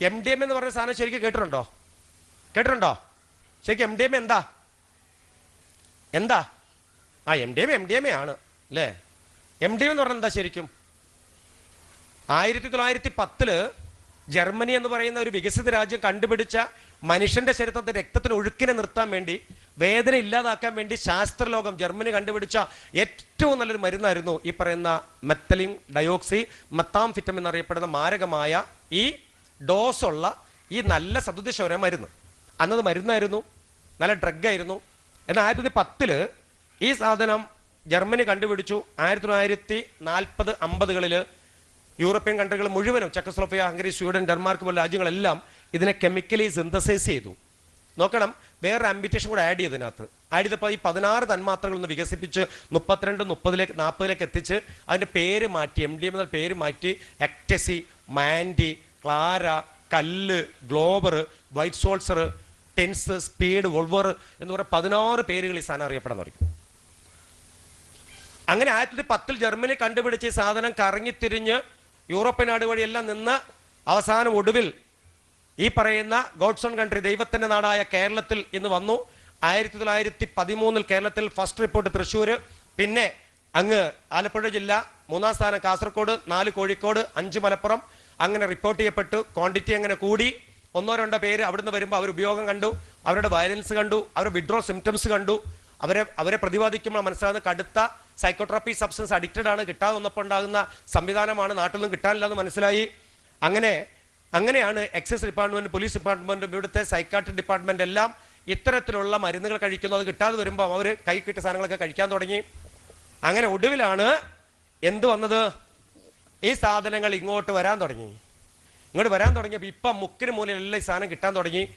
M D M എന്ന് പറഞ്ഞ സാധനം ശരിക്കും കേട്ടിട്ടുണ്ടോ? കേട്ടിട്ടുണ്ടോ? ശരിക്കും എം ഡി എം എന്താ? എന്താ? ആ M D M M D M ആണ് അല്ലേ? എം ഡി എം എന്ന് പറഞ്ഞാൽ എന്താ ശരിക്കും? ആയിരത്തി തൊള്ളായിരത്തി പത്തിൽ ജർമ്മനി എന്ന് പറയുന്ന ഒരു വികസിത രാജ്യം കണ്ടുപിടിച്ച മനുഷ്യന്റെ ശരീരത്തെ രക്തത്തിന് ഒഴുക്കിനെ നിർത്താൻ വേണ്ടി വേദന ഇല്ലാതാക്കാൻ വേണ്ടി ശാസ്ത്രലോകം ജർമ്മനി കണ്ടുപിടിച്ച ഏറ്റവും നല്ലൊരു മരുന്നായിരുന്നു ഈ പറയുന്ന മെത്തലിൻ ഡയോക്സി മെത്താംഫിറ്റം എന്നറിയപ്പെടുന്ന മാരകമായ ഈ ഡോസ് ഉള്ള ഈ നല്ല സതുദ്ദേശോര മരുന്ന്. അന്നത് മരുന്നായിരുന്നു നല്ല ഡ്രഗ് ആയിരുന്നു എന്നാൽ ആയിരത്തി തൊള്ളായിരത്തി പത്തിൽ ഈ സാധനം ജർമ്മനി കണ്ടുപിടിച്ചു. ആയിരത്തി തൊള്ളായിരത്തി നാൽപ്പത് അമ്പതുകളിൽ യൂറോപ്യൻ കൺട്രികൾ മുഴുവനും ചെക്കസ്ലോഫിയ ഹംഗറി സ്വീഡൻ ഡെൻമാർക്ക് പോലുള്ള രാജ്യങ്ങളെല്ലാം ഇതിനെ കെമിക്കലി സിന്തസൈസ് ചെയ്തു. നോക്കണം വേറെ ആംബിറ്റേഷൻ കൂടെ ആഡ് ചെയ്തതിനകത്ത് ആഡ് ചെയ്തപ്പോൾ ഈ പതിനാറ് തന്മാത്രകൾ ഒന്ന് വികസിപ്പിച്ച് മുപ്പത്തിരണ്ട് മുപ്പതിലേക്ക് നാൽപ്പതിലേക്ക് എത്തിച്ച് അതിന്റെ പേര് മാറ്റി എം ഡി എം എന്ന പേര് മാറ്റി എക്ടസി മാൻഡി ക്ലാര കല്ല് ഗ്ലോബർ വൈറ്റ് സോൾസർ ടെൻസ് സ്പീഡ് വോൾവർ എന്ന് പറയുന്ന പതിനാറ് പേരുകൾ ഈ സാധനം അറിയപ്പെടാൻ തുടങ്ങി. അങ്ങനെ ആയിരത്തി തൊള്ളായിരത്തി പത്തിൽ ജർമ്മനി കണ്ടുപിടിച്ച ഈ സാധനം കറങ്ങിത്തിരിഞ്ഞ് യൂറോപ്യൻ നാട് വഴിയെല്ലാം നിന്ന് അവസാനം ഒടുവിൽ ഈ പറയുന്ന ഗോഡ്സൺ കൺട്രി ദൈവത്തിന്റെ നാടായ കേരളത്തിൽ ഇന്ന് വന്നു. ആയിരത്തി തൊള്ളായിരത്തി പതിമൂന്നിൽ കേരളത്തിൽ ഫസ്റ്റ് റിപ്പോർട്ട് തൃശ്ശൂര്. പിന്നെ അങ്ങ് ആലപ്പുഴ ജില്ല മൂന്നാം സ്ഥാനം കാസർഗോഡ് നാല് കോഴിക്കോട് അഞ്ച് മലപ്പുറം. അങ്ങനെ റിപ്പോർട്ട് ചെയ്യപ്പെട്ടു. ക്വാണ്ടിറ്റി അങ്ങനെ കൂടി. ഒന്നോ രണ്ടോ പേര് അവിടുന്ന് വരുമ്പോൾ അവർ ഉപയോഗം കണ്ടു. അവരുടെ വയലൻസ് കണ്ടു. അവരുടെ വിഡ്രോ സിംറ്റംസ് കണ്ടു. അവരെ അവരെ പ്രതിപാദിക്കുമ്പോൾ മനസ്സിലാകുന്ന കടുത്ത സൈക്കോട്രോപ്പി സബ്സ്റ്റൻസ് അഡിക്റ്റഡ് ആണ്. കിട്ടാതെ വന്നപ്പോൾ ഉണ്ടാകുന്ന സംവിധാനമാണ് നാട്ടിലും കിട്ടാനില്ല എന്ന് മനസ്സിലായി. അങ്ങനെ അങ്ങനെയാണ് എക്സൈസ് ഡിപ്പാർട്ട്മെന്റ് പോലീസ് ഡിപ്പാർട്ട്മെന്റ് ഇവിടുത്തെ സൈക്കാട്രി ഡിപ്പാർട്ട്മെന്റ് എല്ലാം ഇത്തരത്തിലുള്ള മരുന്നുകൾ കഴിക്കുന്നു. അത് കിട്ടാതെ വരുമ്പോൾ അവർ കൈ കിട്ടിയ സാധനങ്ങളൊക്കെ കഴിക്കാൻ തുടങ്ങി. അങ്ങനെ ഒടുവിലാണ് എന്ത് വന്നത്? ഈ സാധനങ്ങൾ ഇങ്ങോട്ട് വരാൻ തുടങ്ങി. ഇങ്ങോട്ട് വരാൻ തുടങ്ങിയപ്പോൾ ഇപ്പം മുക്കിന് മൂലം എല്ലാം ഈ സാധനം കിട്ടാൻ തുടങ്ങി.